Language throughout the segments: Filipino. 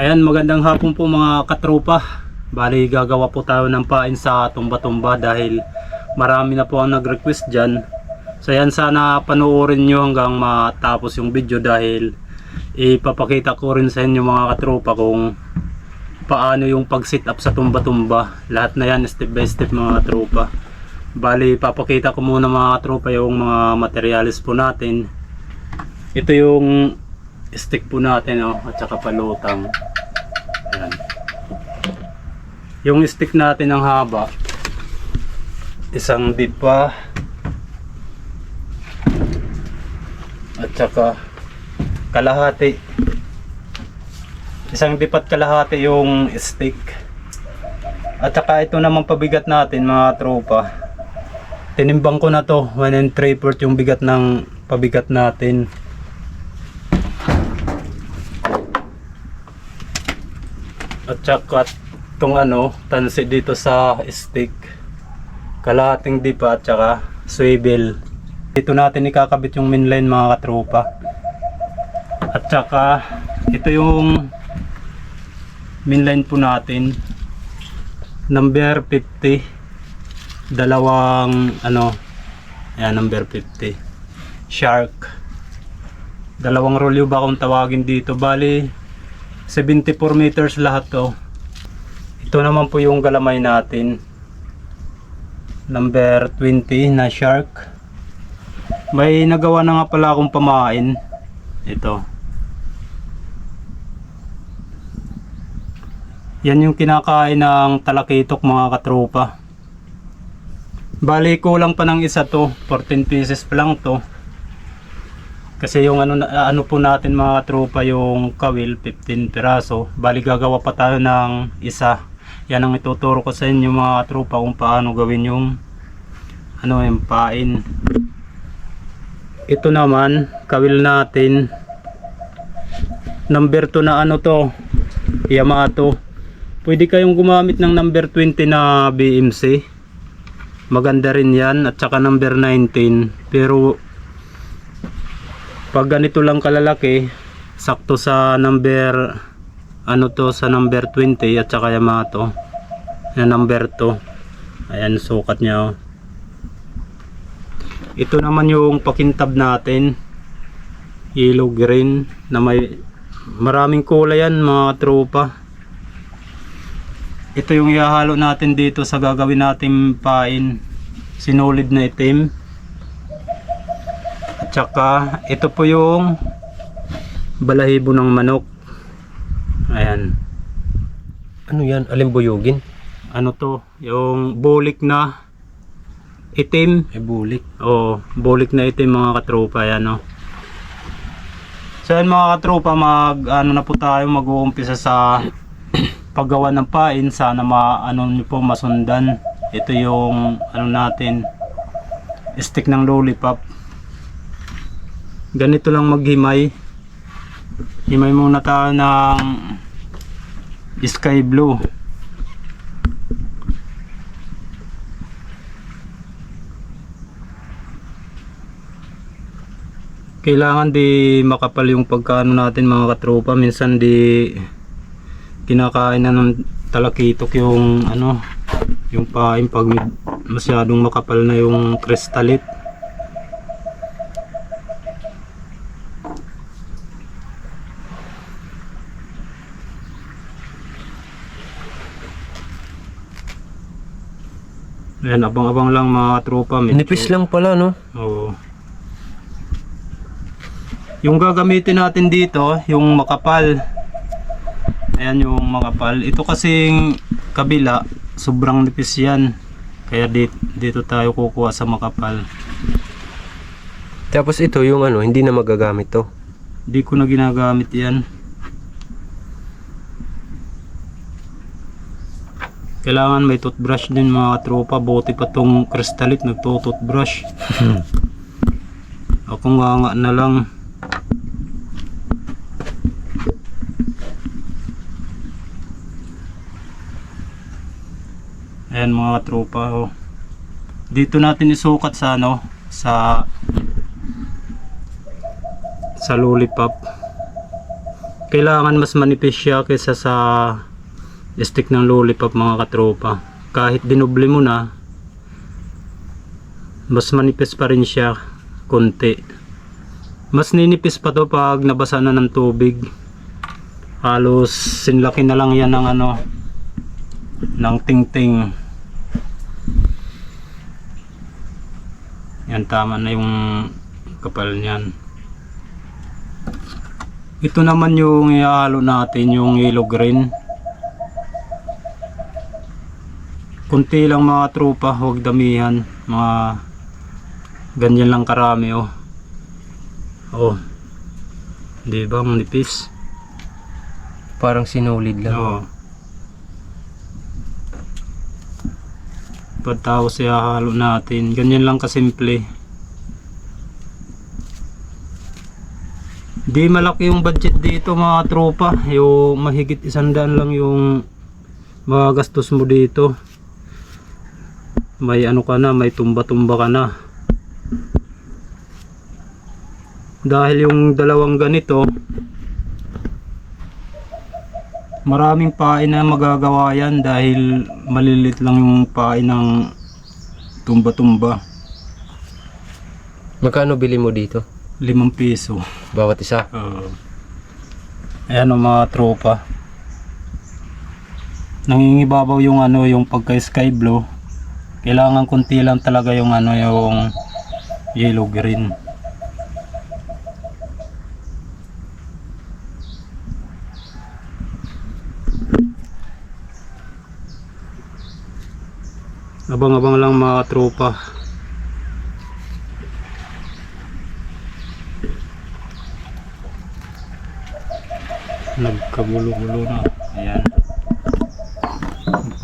Ayan, magandang hapon po mga katropa. Bali, gagawa po tayo ng pain sa tumba-tumba dahil marami na po ang nag-request dyan. So yan, sana panoorin nyo hanggang matapos yung video dahil ipapakita ko rin sa inyo mga katropa kung paano yung pag-sit up sa tumba-tumba. Lahat na yan, step by step mga katropa. Bali, papakita ko muna mga katropa yung mga materials po natin. Ito yung stick po natin oh, at saka palutang. Ayan. Yung stick natin ang haba. Isang dipa. At saka kalahati. Isang dipat kalahati yung stick. At saka ito naman pabigat natin mga tropa. Tinimbang ko na to 1 and 3 yung bigat ng pabigat natin. At saka itong ano, tansi dito sa stick. Kalahating dipa at saka swivel. Dito natin ikakabit yung mainline mga katropa. At saka ito yung mainline po natin. Number 50. Dalawang ano, ayan number 50. Shark. Dalawang rolyo ba kung tawagin dito. Bali, 74 meters lahat to. Ito naman po yung galamay natin. Number 20 na shark. May nagawa na nga pala akong pamain. Ito. Yan yung kinakain ng talakitok mga katropa. Bali kulang pa ng isa to. 14 pieces pa lang to. Kasi yung ano, ano po natin mga tropa yung kawil 15 piraso. Bali gagawa pa tayo ng isa. Yan ang ituturo ko sa inyo mga tropa kung paano gawin yung ano yung pain. Ito naman kawil natin. Number 2 na ano to. Yamato. Pwede kayong gumamit ng number 20 na BMC. Maganda rin yan at saka number 19. Pero pag ganito lang kalalaki sakto sa number ano to sa number 20 at saka Yamato na number 2 ayan sukat niya oh. ito naman yung pakintab natin. Yellow green na may maraming kulay yan mga tropa. Ito yung ihahalo natin dito sa gagawin natin pain. Sinulid na itim at saka ito po yung balahibo ng manok. Ayan. Ano yan? Alimbuyugin? Ano to? Yung bulik na itim. Ay bulik. O, bulik na itim mga katropa. Ayan o. So yan mga katropa, mag ano na po tayo mag-uumpisa sa paggawa ng pain. Sana ma ano nyo po masundan. Ito yung ano natin stick ng lollipop. Ganito lang maghimay. Himay muna tayo ng sky blue. Kailangan di makapal yung pagkaano natin mga katropa. Minsan di kinakain na ng talakitok yung ano yung pain pag masyadong makapal na yung kristalit. Ayan, abang-abang lang mga tropa. medyo- Nipis lang pala, no? Oo. Yung gagamitin natin dito, yung makapal. Ayan yung makapal. Ito kasing kabila, sobrang nipis yan. Kaya dito, dito tayo kukuha sa makapal. Tapos ito yung ano, hindi na magagamit to. Hindi ko na ginagamit yan. Kailangan may toothbrush din mga tropa. Buti pa tong kristalit nagto-toothbrush. Ako nga nga na lang. Ayan mga tropa. Oh. Dito natin isukat sa ano, sa sa lollipop. kailangan mas manipis siya kaysa sa stick ng lollipop mga katropa. Kahit dinoble mo na, mas manipis pa rin siya konti. Mas ninipis pa to pag nabasa na ng tubig. Halos sinlaki na lang yan ng ano ng tingting. Yan tama na yung kapal niyan. Ito naman yung ihalo natin yung yellow green. Kunti lang mga tropa, huwag damihan. Mga ganyan lang karami oh. Oh. Di ba manipis? Parang sinulid lang. Oo. Pagtapos ihahalo natin. Ganyan lang kasimple. Di malaki yung budget dito mga tropa. Yung mahigit isandaan lang yung magagastos mo dito. May ano ka na, may tumba-tumba ka na. Dahil yung dalawang ganito, maraming pain na magagawa yan dahil malilit lang yung pain ng tumba-tumba. Magkano bili mo dito? Limang piso. Bawat isa? Oo. ayan ang mga tropa. Nangingibabaw yung ano, yung pagka sky blue. Kailangan konti lang talaga yung ano, yung yellow green. Abang-abang lang mga tropa. nagkagulo-gulo na ayan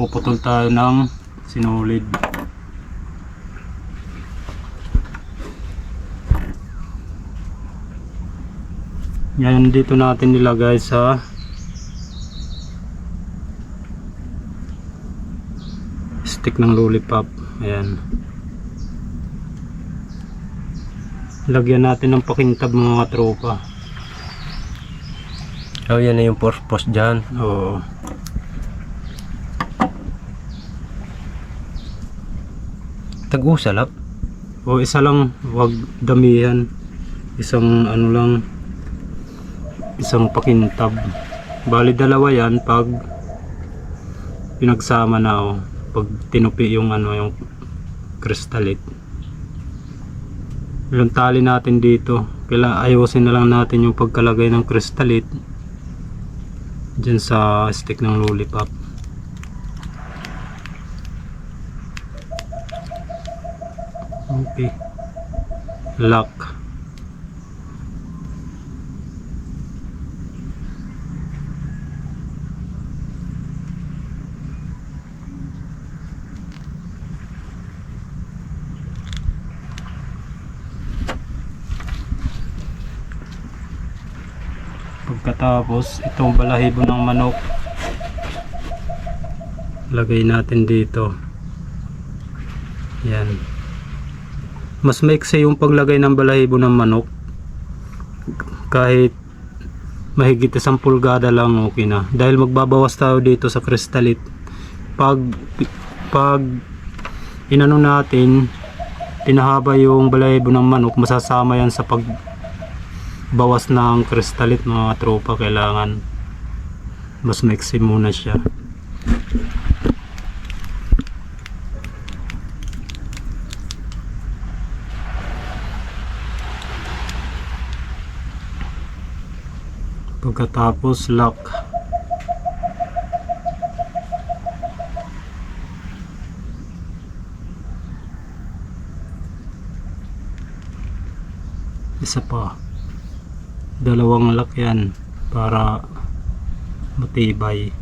puputol tayo ng sinulid yan dito natin nilagay sa stick ng lollipop ayan lagyan natin ng pakintab mga tropa Oh, yan na yung purpose dyan. Oo. Tag-usalap. O isa lang, wag damihan. Isang ano lang, isang pakintab. Bali dalawa yan pag pinagsama na o. Pag tinupi yung ano, yung kristalit. Yung tali natin dito, kailangan ayusin na lang natin yung pagkalagay ng kristalit dyan sa stick ng lollipop. Okay. Lock. Pagkatapos, itong balahibo ng manok lagay natin dito. Yan. Mas maiksi yung paglagay ng balahibo ng manok. Kahit mahigit isang pulgada lang okay na. Dahil magbabawas tayo dito sa kristalit. Pag pag inano natin pinahaba yung balahibo ng manok, masasama yan sa pag bawas ng kristalit mga tropa kailangan mas maiksi muna siya. Pagkatapos lock. Isa pa dalawang lock yan para matibay.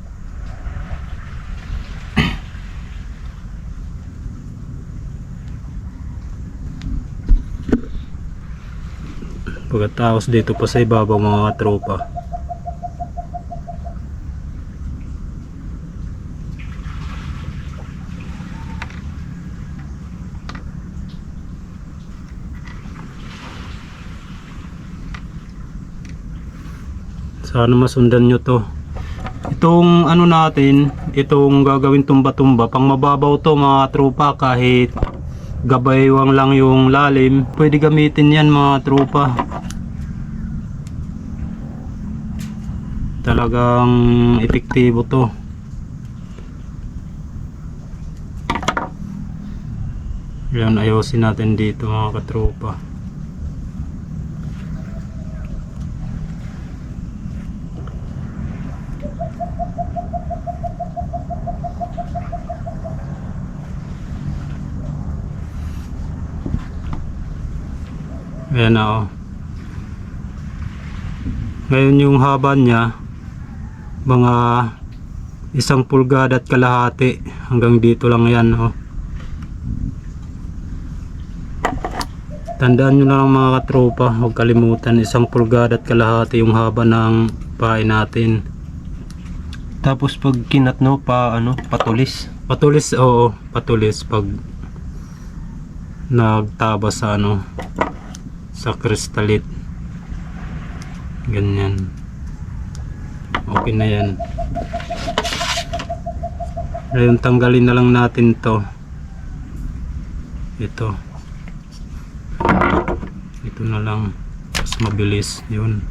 Pagkatapos dito pa sa ibabaw mga tropa Sana masundan nyo to. Itong ano natin, itong gagawin tumba-tumba, pang mababaw to mga tropa kahit gabaywang lang yung lalim, pwede gamitin yan mga tropa. Talagang epektibo to. Yan, ayusin natin dito mga katropa. Ayan na oh. Ngayon yung haba niya mga isang pulgada at kalahati hanggang dito lang yan oh. Tandaan nyo lang mga katropa, huwag kalimutan isang pulgada at kalahati yung haba ng pahay natin. Tapos pag kinat no, pa ano, patulis. Patulis, oo, patulis pag nagtaba sa ano sa kristalit. Ganyan. Okay na yan. Ngayon tanggalin na lang natin to. Ito. Ito na lang. Mas mabilis. Yun.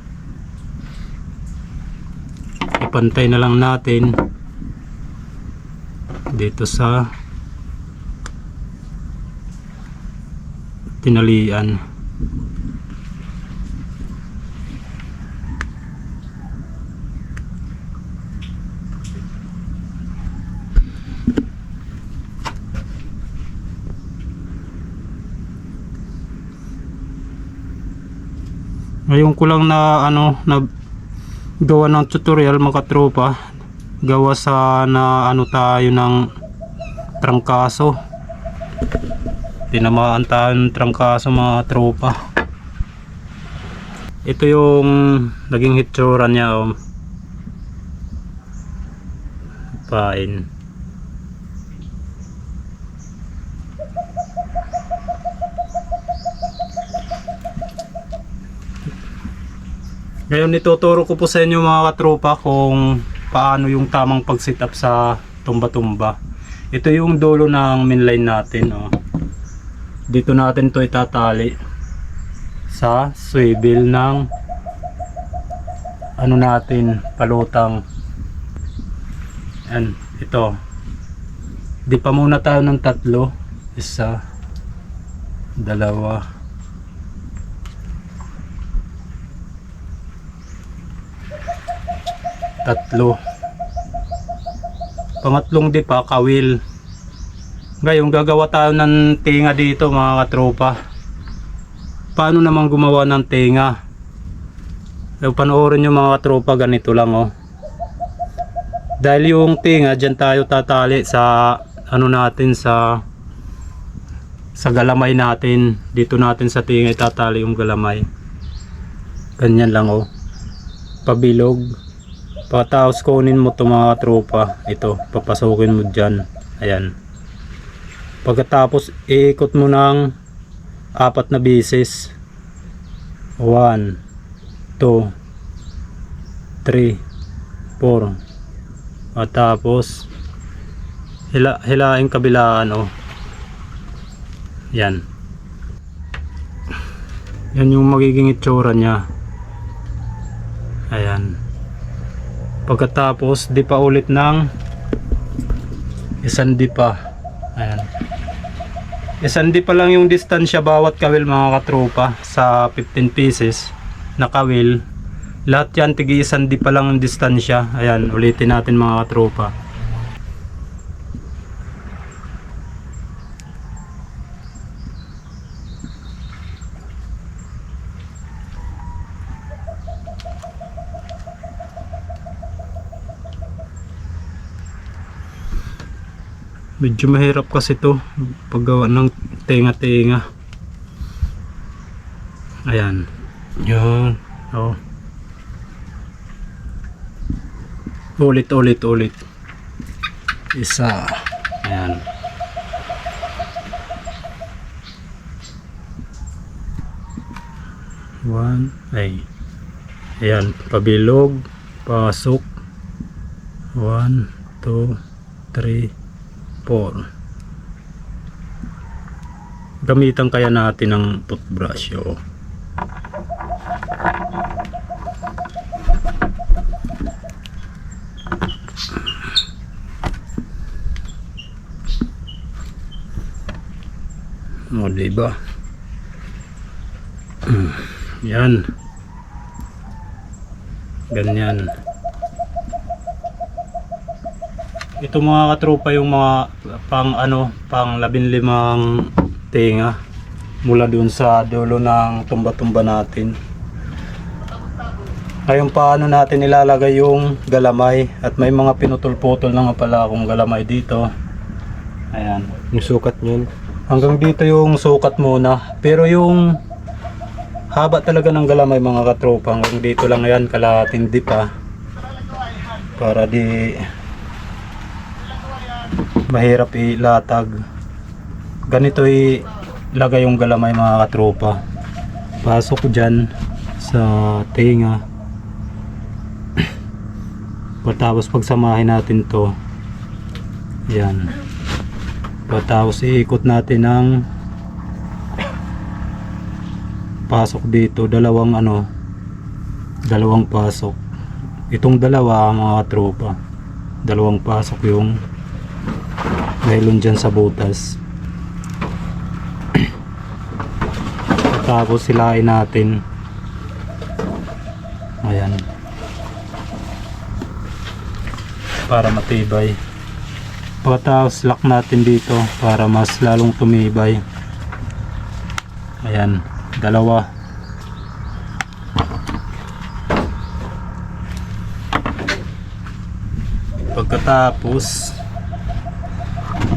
Ipantay na lang natin dito sa tinalian ngayon ko lang na ano na gawa ng tutorial mga tropa. Gawa sa na ano tayo ng trangkaso. Tinamaan tayo ng trangkaso mga tropa. Ito yung naging hitsura niya oh. fine Ngayon ituturo ko po sa inyo mga katropa kung paano yung tamang pag-sit up sa tumba-tumba. Ito yung dulo ng mainline natin. Oh. Dito natin to itatali sa swivel ng ano natin, palutang. Yan, ito. Di pa muna tayo ng tatlo. Isa, dalawa, tatlo. Pangatlong di pa kawil. Ngayon gagawa tayo ng tinga dito mga katropa. Paano naman gumawa ng tinga? Yung panoorin nyo mga katropa ganito lang oh. Dahil yung tinga dyan tayo tatali sa ano natin sa sa galamay natin. Dito natin sa tinga itatali yung galamay. Ganyan lang oh. Pabilog Pagkatapos kunin mo to mga tropa, ito, papasukin mo dyan. Ayan. Pagkatapos, iikot mo ng apat na bisis. 1, 2, 3, 4. At tapos, hila, hilaing kabilaan, oh. Yan. Yan yung magiging itsura niya. Ayan. Pagkatapos, di pa ulit ng isang di pa. Ayan. Isang di pa lang yung distansya bawat kawil mga katropa sa 15 pieces na kawil. Lahat yan tigi isang di pa lang ang distansya. Ayan, ulitin natin mga katropa. Medyo mahirap kasi to paggawa ng tenga-tenga. Ayan. Yun. Oh. Ulit, ulit, ulit. Isa. Ayan. One. Ay. Ayan. Pabilog. Pasok. 1, 2, 3, 4. Gamitan kaya natin ng toothbrush. Oh. O, diba? Yan. Ganyan. Ito mga katropa yung mga pang ano, pang labinlimang tinga mula dun sa dulo ng tumba-tumba natin. Ngayon paano natin ilalagay yung galamay at may mga pinutol-putol na nga pala akong galamay dito. Ayan. Yung sukat niyan. Hanggang dito yung sukat muna. Pero yung haba talaga ng galamay mga katropa. Hanggang dito lang yan. Kalahating di pa. Para di mahirap ilatag. Ganito ilagay yung galamay mga katropa. Pasok dyan sa tinga. Pagkatapos pagsamahin natin to. Yan. Pagkatapos iikot natin ng pasok dito, dalawang ano, dalawang pasok. Itong dalawa mga tropa, dalawang pasok yung nylon dyan sa butas. Tapos silain natin. Ayan. Para matibay. Pagkatapos lock natin dito para mas lalong tumibay. Ayan, dalawa. Pagkatapos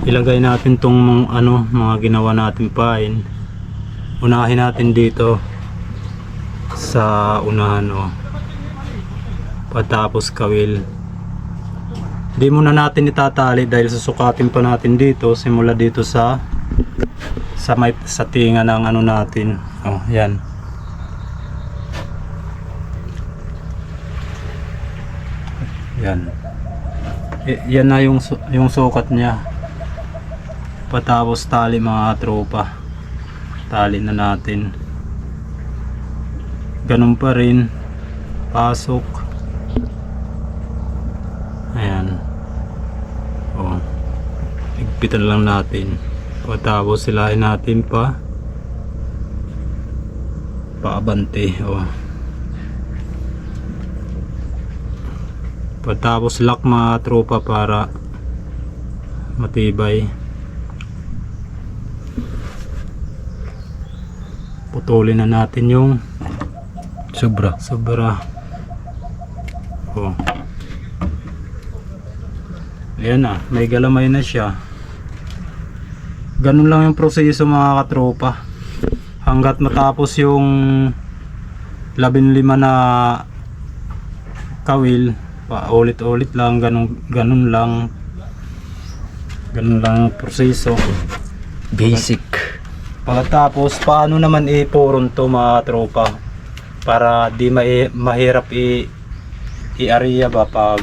ilagay natin tong mga, ano, mga ginawa natin pain. Unahin natin dito sa unahan oh. Pagkatapos kawil. Di muna natin itatali dahil susukatin pa natin dito simula dito sa sa may sa tinga ng ano natin. Oh, yan. Yan. Y- yan na yung yung sukat niya. Patapos tali mga tropa. Tali na natin. Ganun pa rin. Pasok. Ayan. Oh. Higpitan lang natin. Pagkatapos silain natin pa. Paabante. Oh. Pagkatapos lock mga tropa para matibay. Putulin na natin yung Sobra. sobra. Oh. Ayan na, may galamay na siya. Ganun lang yung proseso mga katropa. Hanggat matapos yung labing lima na kawil, pa ulit-ulit lang, ganun, ganun lang. Ganun lang proseso. Basic. Pagkatapos, paano naman ipuron to mga tropa? Para di mai- mahirap i i-area ba pag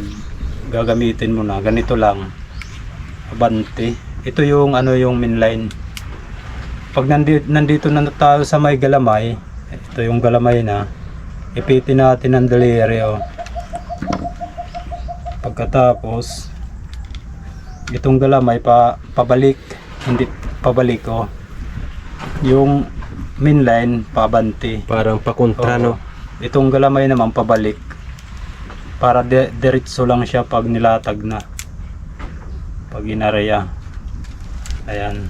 gagamitin mo na. Ganito lang. Abante. Ito yung ano yung mainline. Pag nandito, nandito na tayo sa may galamay, ito yung galamay na, ipitin natin ang daliri. Oh. Pagkatapos, itong galamay pa pabalik, hindi pabalik oh yung mainline pabante. Parang pakontra, Oo. no? itong galamay naman pabalik. Para de diretso lang siya pag nilatag na. Pag inareya. Ayan.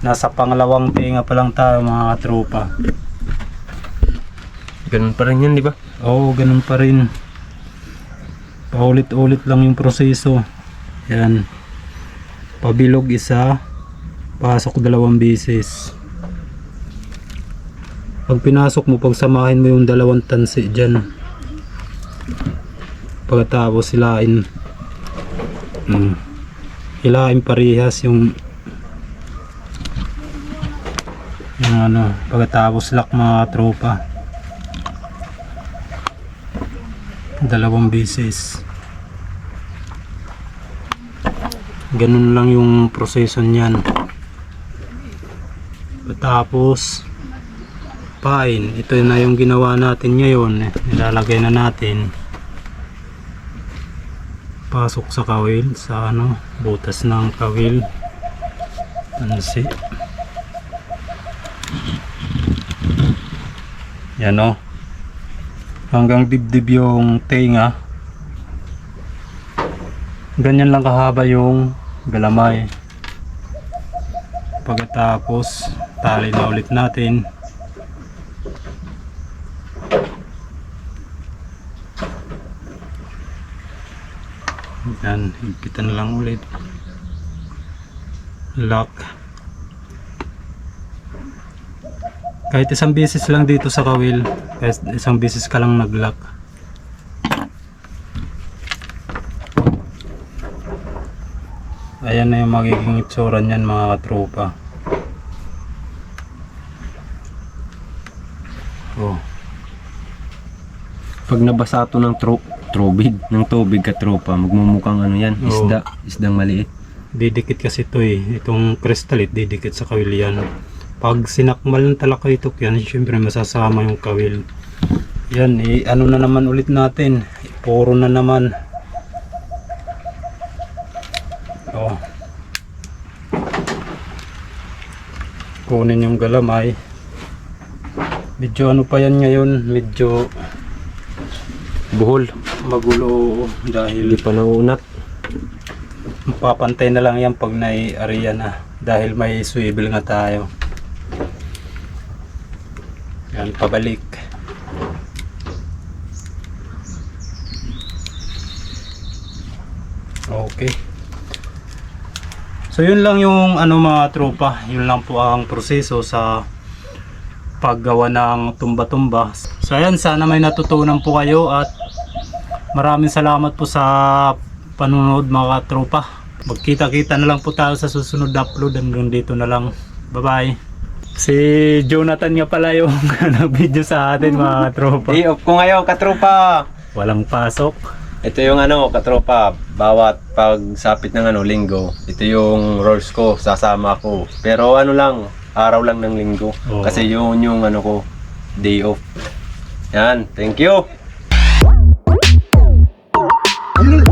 Nasa pangalawang tinga pa lang tayo mga tropa. Ganun pa rin yan, di ba? oo ganun pa rin. Paulit-ulit lang yung proseso. Yan pabilog isa pasok dalawang bisis pag pinasok mo pagsamahin mo yung dalawang tansi dyan. Pagkatapos hilain. Mm, hilain parehas yung yung ano pagkatapos lock mga tropa. Dalawang beses. Ganun lang yung proseso niyan. Tapos pain ito na yung ginawa natin ngayon. Nilalagay na natin. Pasok sa kawil sa ano butas ng kawil. Pansi yan o hanggang dibdib yung tenga. Ganyan lang kahaba yung galamay. Pagkatapos tali na ulit natin yan higpitan lang ulit. Lock. Kahit isang beses lang dito sa kawil isang beses ka lang nag lock ayan na yung magiging itsura niyan mga katropa. Oh. Pag nabasa to ng tro trobig, ng tubig ka tropa, magmumukhang ano yan, Oo. isda, isdang maliit. didikit kasi ito eh. Itong kristalit didikit sa kawil yan. Pag sinakmal ng talakaytok yan syempre masasama yung kawil. Yan eh ano na naman ulit natin? Puro na naman. Oh. Kunin yung galamay. Medyo ano pa yan ngayon? Medyo Buhol, magulo dahil hindi pa nauunat. Mapapantay na lang yan pag nai-area na dahil may swivel nga tayo. Yan, pabalik. Okay. So yun lang yung ano mga tropa, yun lang po ang proseso sa paggawa ng tumba-tumba. So ayan, sana may natutunan po kayo at maraming salamat po sa panonood mga tropa. Magkita-kita na lang po tayo sa susunod na upload. Hanggang dito na lang. Bye-bye. Si Jonathan nga pala yung nag-video sa atin mga tropa. Day off ko ngayon, katropa. Walang pasok. Ito yung ano, katropa. Bawat pagsapit ng ano, linggo, ito yung roles ko, sasama ko. Pero ano lang, araw lang ng linggo. Oo. Kasi yun yung ano ko, day off. Yan, thank you. 오늘